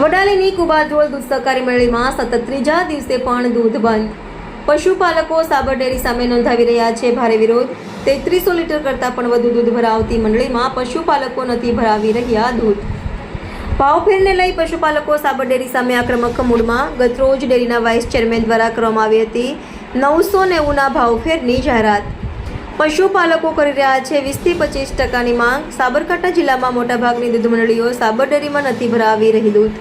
વડાલીની કુબાધોલ દૂધ સહકારી મંડળીમાં સતત ત્રીજા દિવસે પણ દૂધ બંધ. પશુપાલકો સાબર ડેરી સામે નોંધાવી રહ્યા છે ભારે વિરોધ. તેત્રીસો લીટર કરતાં પણ વધુ દૂધ ભરાવતી મંડળીમાં પશુપાલકો નથી ભરાવી રહ્યા દૂધ. ભાવફેરને લઈ પશુપાલકો સાબર ડેરી સામે આક્રમક મૂડમાં. ગતરોજ ડેરીના વાઇસ ચેરમેન દ્વારા કરવામાં આવી હતી નવસો નેવુંના ભાવફેરની જાહેરાત. પશુપાલકો કરી રહ્યા છે. વીસથી પચીસ ટકાની માંગ. સાબરકાંઠા જિલ્લામાં મોટાભાગની દૂધ મંડળીઓ સાબરડેરીમાં નથી ભરાવી રહી દૂધ.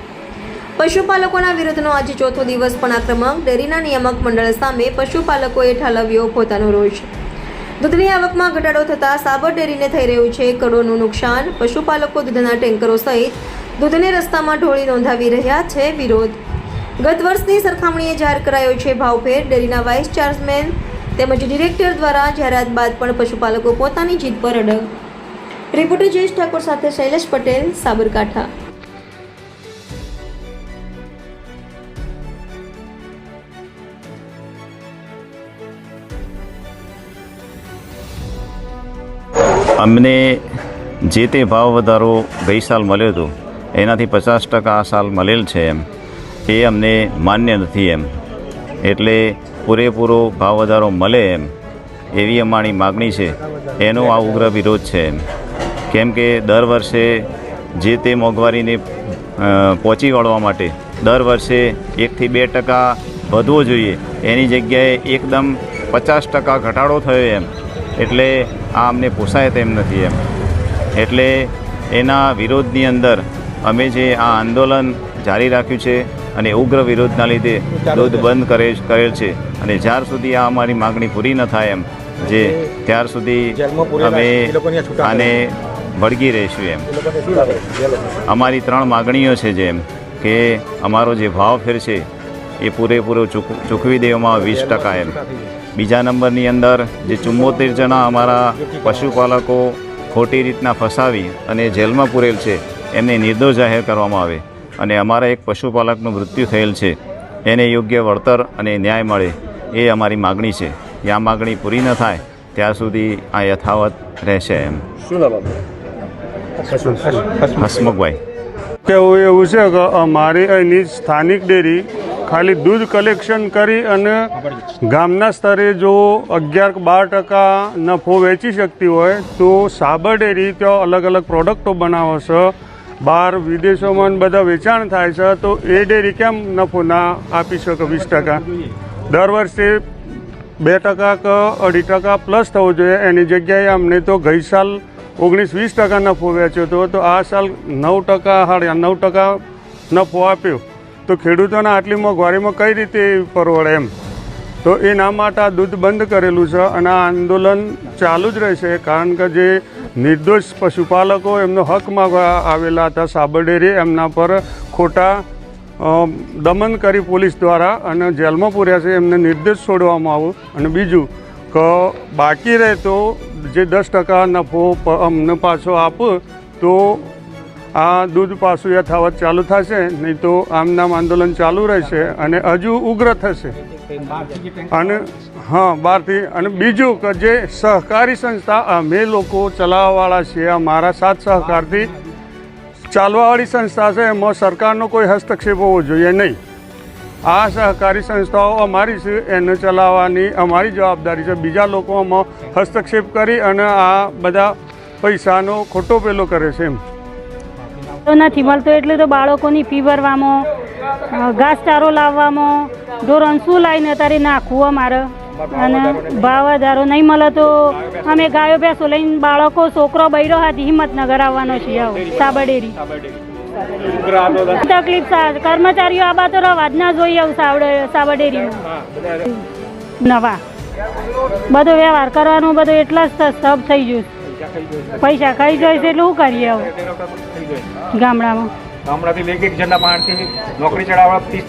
પશુપાલકોના વિરોધનો આજે ચોથો દિવસ પણ આક્રમક. ડેરીના નિયામક મંડળ સામે પશુપાલકોએ ઠાલવ્યો પોતાનો રોષ. દૂધની આવકમાં ઘટાડો થતાં સાબર ડેરીને થઈ રહ્યું છે કરોડનું નુકસાન. પશુપાલકો દૂધના ટેન્કરો સહિત દૂધને રસ્તામાં ઢોળી નોંધાવી રહ્યા છે વિરોધ. ગત વર્ષની સરખામણીએ જાહેર કરાયો છે ભાવફેર ડેરીના વાઇસ ચેરમેન તેમજ ડિરેક્ટર દ્વારા જાહેરાત બાદ પણ પશુપાલકો પોતાની જીત પર અડગ. રિપોર્ટર જયેશ ઠાકોર સાથે શૈલેષ પટેલ, સાબરકાંઠા. અમને જે તે ભાવ વધારો ગઈ સાલ મળ્યો હતો, એનાથી પચાસ ટકા આ સાલ મળેલ છે એમ. એ અમને માન્ય નથી એમ. એટલે પૂરેપૂરો ભાવ વધારો મળે એમ, એવી અમારી માગણી છે. એનો આ ઉગ્ર વિરોધ છે કેમ કે દર વર્ષે જે તે મોંઘવારીને પહોંચી વળવા માટે દર વર્ષે એકથી બે ટકા વધવો જોઈએ. એની જગ્યાએ એકદમ પચાસ ટકા ઘટાડો થયો એમ. એટલે આ અમને પોસાય તેમ નથી એમ. એટલે એના વિરોધની અંદર અમે જે આ આંદોલન જારી રાખ્યું છે અને ઉગ્ર વિરોધના લીધે દૂધ બંધ કરે કરેલ છે. અને જ્યાર સુધી આ અમારી માગણી પૂરી ન થાય એમ જે ત્યાર સુધી અમે આને વળગી રહીશું એમ. અમારી ત્રણ માગણીઓ છે જેમ કે અમારો જે ભાવ ફેર છે એ પૂરેપૂરો ચૂક ચૂકવી દેવામાં વીસ ટકા એમ. બીજા નંબરની અંદર જે ચુમ્મોતેર જણા અમારા પશુપાલકો ખોટી રીતના ફસાવી અને જેલમાં પૂરેલ છે એમને નિર્દોષ જાહેર કરવામાં આવે. અને અમારા એક પશુપાલકનું મૃત્યુ થયેલ છે. એને યોગ્ય વળતર અને ન્યાય મળે એ અમારી માગણી છે. એ આ માગણી પૂરી ન થાય ત્યાં સુધી આ યથાવત રહેશે એમ. શું હસમુખભાઈ. કેવું એવું છે કે અમારી અહીંની સ્થાનિક ડેરી ખાલી દૂધ કલેક્શન કરી અને ગામના સ્તરે જો અગિયાર બાર ટકા નફો વેચી શકતી હોય તો સાબર ડેરી ત્યાં અલગ અલગ પ્રોડક્ટો બનાવે છે. બહાર વિદેશોમાં બધા વેચાણ થાય છે, તો એ ડેરી કેમ નફો ના આપી શકે વીસ ટકા? દર વર્ષે બે ટકા કે અઢી ટકા પ્લસ થવો જોઈએ. એની જગ્યાએ અમને તો ગઈ સાલ ઓગણીસ વીસ ટકા નફો વેચ્યો હતો, તો આ સાલ નવ ટકા હાડ્યા નવ ટકા નફો આપ્યો. તો ખેડૂતોને આટલી મોંઘવારીમાં કઈ રીતે પરવડે એમ? તો એના માટે આ દૂધ બંધ કરેલું છે અને આ આંદોલન ચાલુ જ રહેશે, કારણ કે જે નિર્દોષ પશુપાલકો એમનો હક માગવા આવેલા હતા સાબરડેરી, એમના પર ખોટા દમન કરી પોલીસ દ્વારા અને જેલમાં પૂર્યા છે, એમને નિર્દેશ છોડવામાં આવો. અને બીજું, કે, બાકી રહે તો જે દસ ટકા નફો અમને પાછો આપો, તો આ દૂધ પાછું યથાવત ચાલુ થશે, નહીં તો આમનામ આંદોલન ચાલુ રહેશે અને હજુ ઉગ્ર થશે. અને હા, બહારથી, અને બીજું કે જે સહકારી સંસ્થા, અમે લોકો ચલાવવાવાળા છીએ, અમારા સાથ સહકારથી ચાલવાવાળી સંસ્થા છે, એમાં સરકારનો કોઈ હસ્તક્ષેપ હોવો જોઈએ નહીં. આ સહકારી સંસ્થાઓ અમારી છે, એને ચલાવવાની અમારી જવાબદારી છે. બીજા લોકો આમાં હસ્તક્ષેપ કરી અને આ બધા પૈસાનો ખોટો પેલો કરે છે એમ. તો નથી મળતો એટલે તો બાળકોની ફી ભરવામાં ઘાસચારો લાવવામાં, ધોરણ શું લાવીને અત્યારે નાખવું અમારે અને ભાવ વધારો નહીં મળે તો અમે ગાયો ભેંસો લઈને બાળકો, છોકરો બૈરો હાથી હિંમતનગર આવવાનો છીએ આવો, સાબરડેરી. તકલીફ કર્મચારીઓ આ બાતો રવા જ ના જોઈએ આવું સાવડે, સાબરડેરીમાં. નવા. બધો વ્યવહાર કરવાનો બધો એટલા જ સ્તભ થઈ ગયું પૈસા ખાઈ જાય છે એટલે શું કરીએ હવે ગામડામાં. ગામડાથી એક એક જણના પાસેથી નોકરી ચડાવવા ત્રીસ